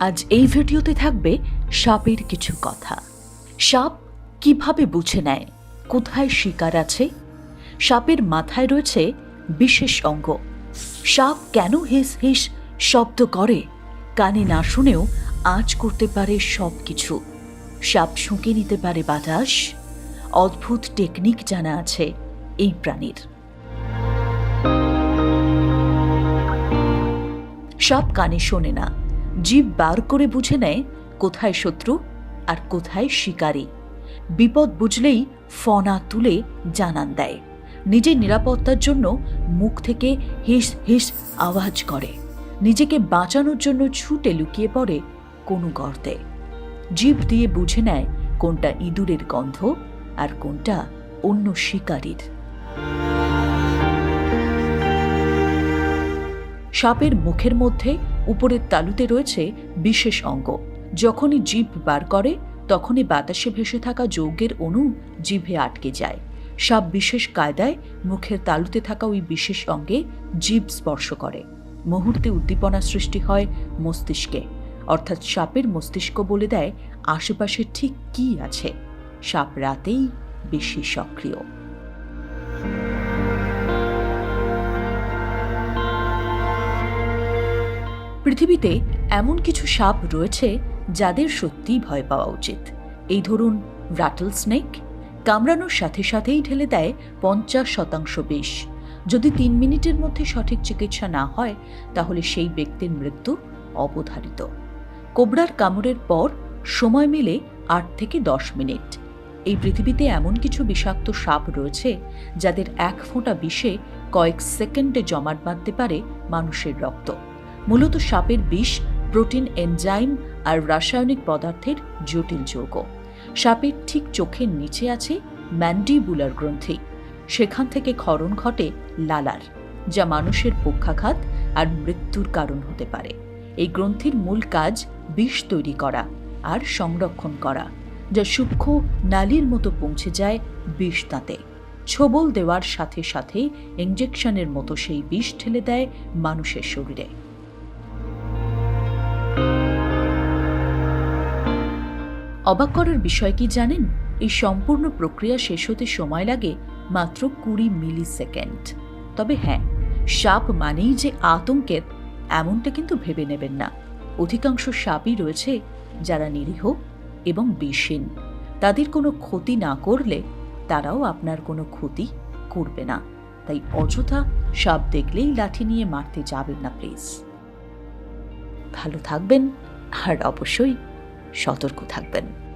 আজ এই ভিডিওতে থাকবে সাপের কিছু কথা। সাপ কীভাবে বুঝে নেয়, কোথায় শিকার আছে? সাপের মাথায় রয়েছে বিশেষ অঙ্গ। সাপ কেন হিস হিস শব্দ করে, কানে না শুনেও আঁচ করতে পারে সব কিছু সাপ শুঁকে নিতে পারে বাতাস। অদ্ভুত টেকনিক জানা আছে এই প্রাণীর। সাপ কানে শোনে না। জীব বার করে বুঝে নেয় কোথায় শত্রু আর কোথায় শিকারী। বিপদ বুঝলেই ফনা তুলে জানান দেয়। নিজের নিরাপত্তার জন্য মুখ থেকে হিস হিস আওয়াজ করে। নিজেকে বাঁচানোর জন্য ছুটে লুকিয়ে পড়ে কোনো গর্তে। জীব দিয়ে বুঝে নেয় কোনটা ইঁদুরের গন্ধ আর কোনটা অন্য শিকারীর। সাপের মুখের মধ্যে উপরের তালুতে রয়েছে বিশেষ অঙ্গ। যখনই জীব বার করে, তখনই বাতাসে ভেসে থাকা যৌগের অণু জিভে আটকে যায়। সাপ বিশেষ কায়দায় মুখের তালুতে থাকা ওই বিশেষ অঙ্গে জীব স্পর্শ করে। মুহূর্তে উদ্দীপনা সৃষ্টি হয় মস্তিষ্কে। অর্থাৎ সাপের মস্তিষ্ক বলে দেয়, আশেপাশে ঠিক কি আছে? সাপ রাতেই বেশি সক্রিয়। পৃথিবীতে এমন কিছু সাপ রয়েছে যাদের সত্যিই ভয় পাওয়া উচিত। এই ধরুন রাটল স্নেক কামড়ানোর সাথে সাথেই ঢেলে দেয় পঞ্চাশ শতাংশ বিষ। যদি তিন মিনিটের মধ্যে সঠিক চিকিৎসা না হয়, তাহলে সেই ব্যক্তির মৃত্যু অবধারিত। কোবরার কামড়ের পর সময় মেলে আট থেকে দশ মিনিট। এই পৃথিবীতে এমন কিছু বিষাক্ত সাপ রয়েছে যাদের এক ফোঁটা বিষে কয়েক সেকেন্ডে জমাট বাঁধতে পারে মানুষের রক্ত। মূলত সাপের বিষ, প্রোটিন, এনজাইম আর রাসায়নিক পদার্থের জটিল যৌগ। সাপের ঠিক চোখের নিচে আছে ম্যান্ডিবুলার গ্রন্থি। সেখান থেকে ক্ষরণ ঘটে লালার, যা মানুষের পক্ষাঘাত আর মৃত্যুর কারণ হতে পারে। এই গ্রন্থির মূল কাজ বিষ তৈরি করা আর সংরক্ষণ করা, যা সূক্ষ্ম নালির মতো পৌঁছে যায় বিষ দাঁতে ছোবল দেওয়ার সাথে সাথে ইঞ্জেকশনের মতো সেই বিষ ঠেলে দেয় মানুষের শরীরে। অবাক করার বিষয় কি জানেন? এই সম্পূর্ণ প্রক্রিয়া শেষ হতে সময় লাগে মাত্র কুড়ি মিলি সেকেন্ড তবে হ্যাঁ সাপ মানেই যে আতঙ্কের এমনটা কিন্তু ভেবে নেবেন না। অধিকাংশ সাপই রয়েছে যারা নিরীহ এবং বিষহীন তাদের কোনো ক্ষতি না করলে তারাও আপনার কোনো ক্ষতি করবে না। তাই অযথা সাপ দেখলেই লাঠি নিয়ে মারতে যাবেন না, প্লিজ। ভালো থাকবেন, আর অবশ্যই সতর্ক থাকবেন।